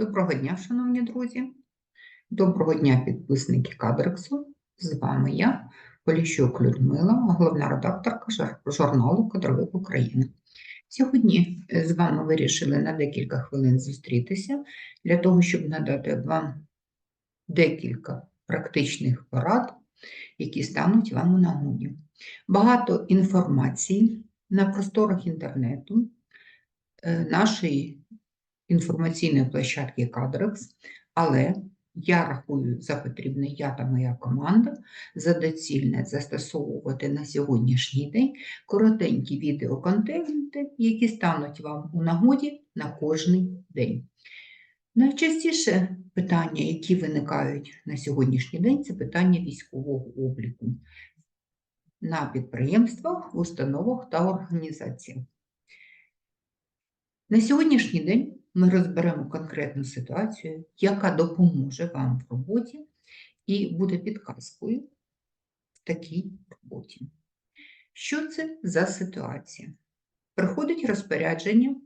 Доброго дня, шановні друзі. Доброго дня, підписники Кадрексу. З вами я, Поліщук Людмила, головна редакторка журналу Кадровик України. Сьогодні е, з вами вирішили на декілька хвилин зустрітися для того, щоб надати вам декілька практичних порад, які стануть вам у нагоді. Багато інформації на просторах інтернету, е, нашої інформаційної площадки Кадрекс, але я рахую за потрібне я та моя команда за доцільне застосовувати на сьогоднішній день коротенькі відеоконтенти, які стануть вам у нагоді на кожний день. Найчастіше питання, які виникають на сьогоднішній день, це питання військового обліку на підприємствах, установах та організаціях. На сьогоднішній день ми розберемо конкретну ситуацію, яка допоможе вам в роботі і буде підказкою в такій роботі. Що це за ситуація? Приходить розпорядження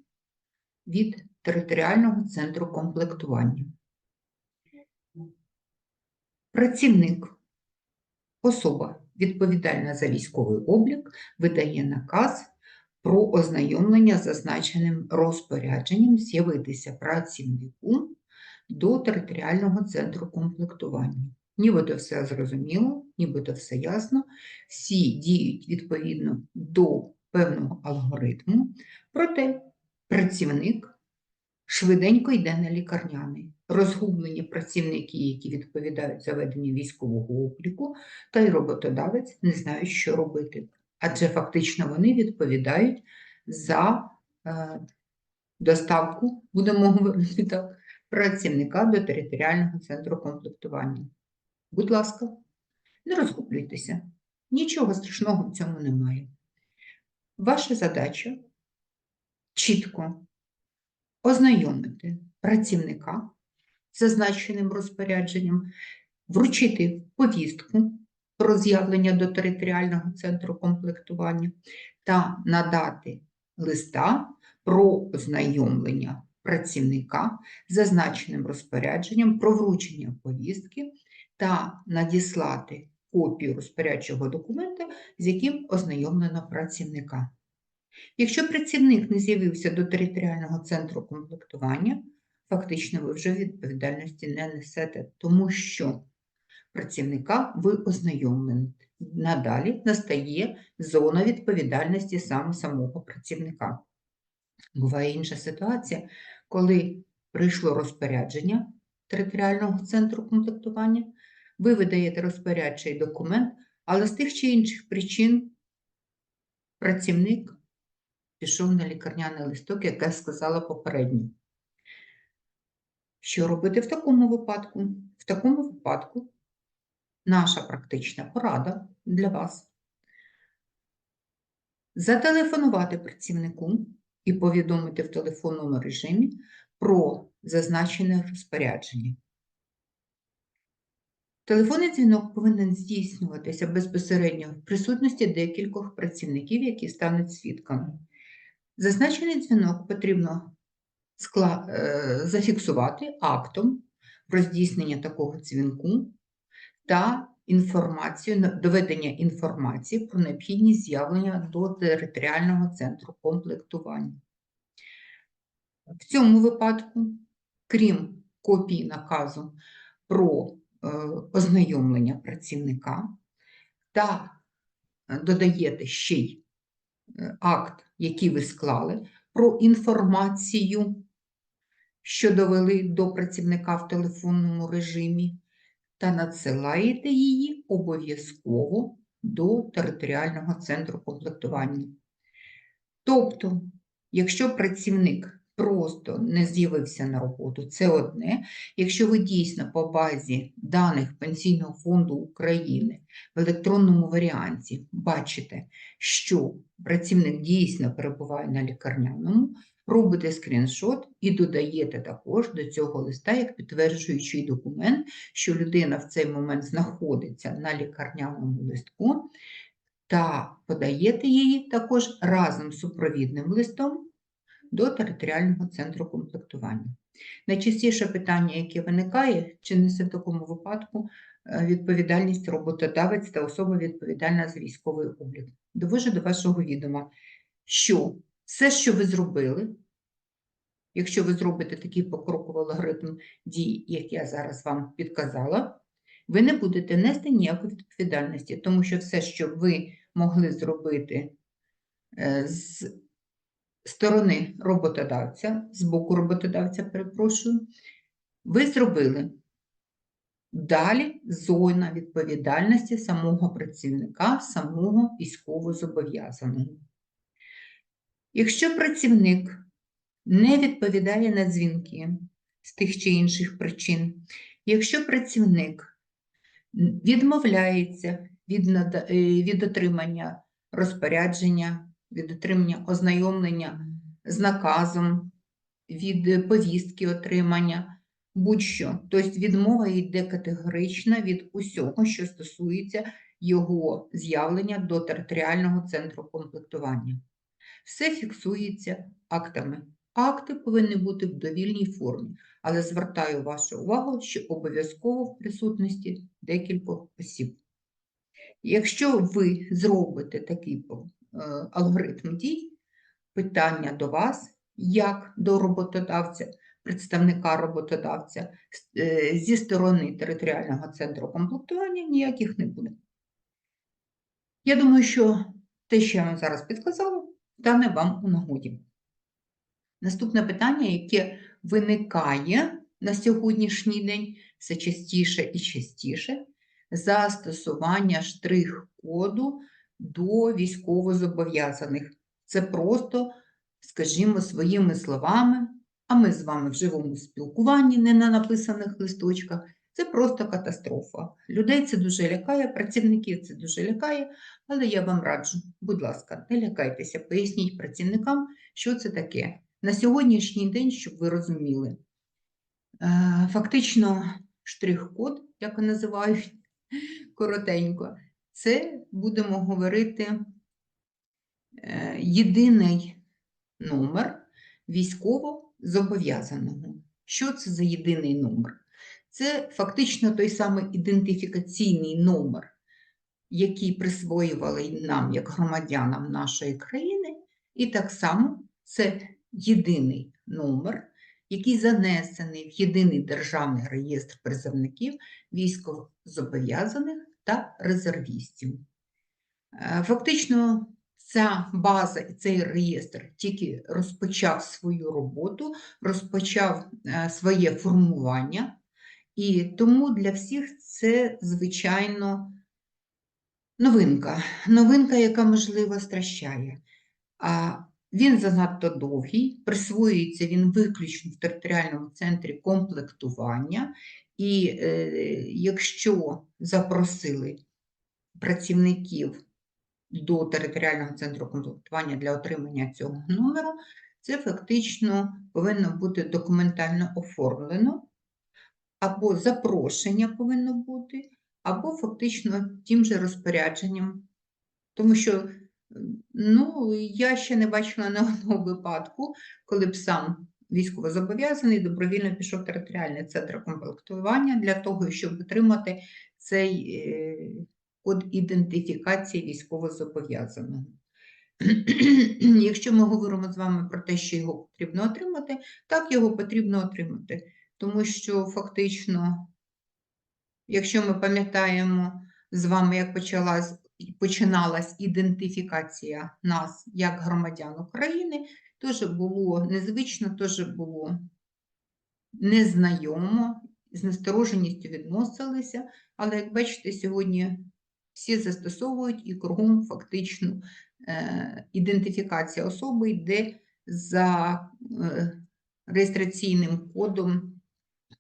від територіального центру комплектування. Працівник, особа, відповідальна за військовий облік, видає наказ про ознайомлення з зазначеним розпорядженням з'явитися працівнику до територіального центру комплектування. Нібито все зрозуміло, нібито все ясно, всі діють відповідно до певного алгоритму, проте працівник швиденько йде на лікарняний. Розгублені працівники, які відповідають за ведення військового обліку, та й роботодавець не знають, що робити адже фактично вони відповідають за е, доставку, будемо говорити так, працівника до територіального центру комплектування. Будь ласка, не розгублюйтеся, нічого страшного в цьому немає. Ваша задача чітко ознайомити працівника з зазначеним розпорядженням, вручити повістку про з'явлення до територіального центру комплектування та надати листа про ознайомлення працівника з зазначеним розпорядженням про вручення повістки та надіслати копію розпорядчого документа, з яким ознайомлено працівника. Якщо працівник не з'явився до територіального центру комплектування, фактично ви вже відповідальності не несете, тому що працівника ви ознайомлені. Надалі настає зона відповідальності саме самого працівника. Буває інша ситуація, коли прийшло розпорядження територіального центру комплектування, ви видаєте розпорядчий документ, але з тих чи інших причин працівник пішов на лікарняний листок, як я сказала попередньо. Що робити в такому випадку? В такому випадку наша практична порада для вас. Зателефонувати працівнику і повідомити в телефонному режимі про зазначене розпорядження. Телефонний дзвінок повинен здійснюватися безпосередньо в присутності декількох працівників, які стануть свідками. Зазначений дзвінок потрібно е, зафіксувати актом про здійснення такого дзвінку та інформацію, доведення інформації про необхідність з'явлення до територіального центру комплектування. В цьому випадку, крім копії наказу про е, ознайомлення працівника, та е, додаєте ще й е, акт, який ви склали, про інформацію, що довели до працівника в телефонному режимі, та надсилаєте її обов'язково до територіального центру комплектування. Тобто, якщо працівник просто не з'явився на роботу, це одне. Якщо ви дійсно по базі даних Пенсійного фонду України в електронному варіанті бачите, що працівник дійсно перебуває на лікарняному, робите скріншот і додаєте також до цього листа як підтверджуючий документ, що людина в цей момент знаходиться на лікарняному листку, та подаєте її також разом з супровідним листом до територіального центру комплектування. Найчастіше питання, яке виникає, чи несе в такому випадку е, відповідальність роботодавець та особа відповідальна за військовий облік. Довожу до вашого відома, що все, що ви зробили, якщо ви зробите такий покроковий алгоритм дій, як я зараз вам підказала, ви не будете нести ніякої відповідальності, тому що все, що ви могли зробити е, з сторони роботодавця, з боку роботодавця, перепрошую, ви зробили. Далі зона відповідальності самого працівника, самого військовозобов'язаного. Якщо працівник не відповідає на дзвінки з тих чи інших причин, якщо працівник відмовляється від, е, від отримання розпорядження, від отримання ознайомлення з наказом, від повістки отримання, будь-що. Тобто відмова йде категорична від усього, що стосується його з'явлення до територіального центру комплектування. Все фіксується актами. Акти повинні бути в довільній формі, але звертаю вашу увагу, що обов'язково в присутності декількох осіб. Якщо ви зробите такий е, алгоритм дій, питання до вас, як до роботодавця, представника роботодавця е, зі сторони територіального центру комплектування ніяких не буде. Я думаю, що те, що я вам зараз підказала, стане вам у нагоді. Наступне питання, яке виникає на сьогоднішній день все частіше і частіше, застосування штрих-коду до військовозобов'язаних. Це просто, скажімо, своїми словами, а ми з вами в живому спілкуванні, не на написаних листочках. Це просто катастрофа. Людей це дуже лякає, працівників це дуже лякає, але я вам раджу, будь ласка, не лякайтеся, поясніть працівникам, що це таке. На сьогоднішній день, щоб ви розуміли, е, фактично штрих-код, як називають коротенько, це будемо говорити е, єдиний номер військово зобов'язаного. Що це за єдиний номер? Це фактично той самий ідентифікаційний номер, який присвоювали нам як громадянам нашої країни, і так само це єдиний номер, який занесений в єдиний державний реєстр призовників військовозобов'язаних та резервістів. Е, Фактично, ця база і цей реєстр тільки розпочав свою роботу, розпочав е, своє формування, і тому для всіх це, звичайно, новинка. Новинка, яка, можливо, стращає. А він занадто довгий, присвоюється він виключно в територіальному центрі комплектування, і е, якщо запросили працівників до територіального центру комплектування для отримання цього номеру, це фактично повинно бути документально оформлено, або запрошення повинно бути, або фактично тим же розпорядженням. Тому що ну, я ще не бачила не одного випадку, коли б сам військовозобов'язаний добровільно пішов в територіальний центр комплектування для того, щоб отримати цей е, код ідентифікації військовозобов'язаного. Якщо ми говоримо з вами про те, що його потрібно отримати, так його потрібно отримати, тому що фактично, якщо ми пам'ятаємо з вами, як почалась, починалась ідентифікація нас як громадян України, теж було незвично, теж було незнайомо, з настороженістю відносилися, але, як бачите, сьогодні всі застосовують і кругом фактично е, ідентифікація особи йде за е, реєстраційним кодом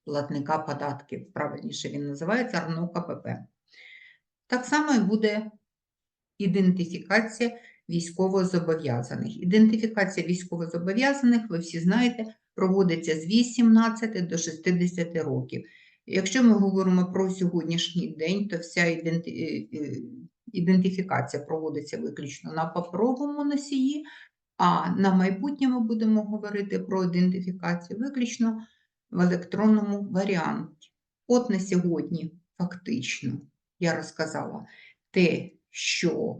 платника податків. Правильніше він називається РНО КПП. Так само і буде ідентифікація військовозобов'язаних. Ідентифікація військовозобов'язаних, ви всі знаєте, проводиться з 18 до 60 років. Якщо ми говоримо про сьогоднішній день, то вся е, е, ідентифікація проводиться виключно на паперовому носії, А на майбутнє ми будемо говорити про ідентифікацію виключно в електронному варіанті. От на сьогодні фактично я розказала те, що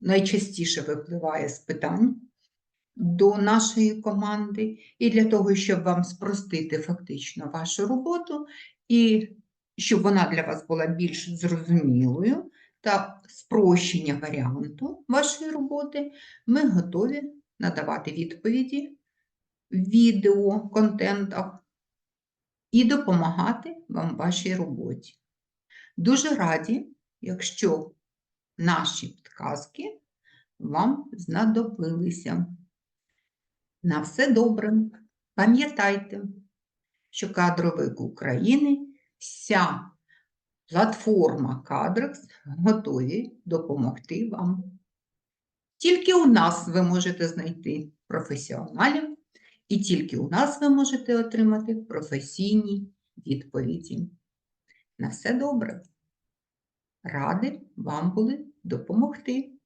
найчастіше випливає з питань до нашої команди, і для того, щоб вам спростити фактично вашу роботу, і щоб вона для вас була більш зрозумілою та спрощення варіанту вашої роботи, ми готові надавати відповіді відео, контентах і допомагати вам в вашій роботі. Дуже раді, якщо наші підказки вам знадобилися. На все добре. Пам'ятайте, що кадровик України, вся платформа Кадрекс готові допомогти вам. Тільки у нас ви можете знайти професіоналів, і тільки у нас ви можете отримати професійні відповіді. На все добре. Ради вам були допомогти.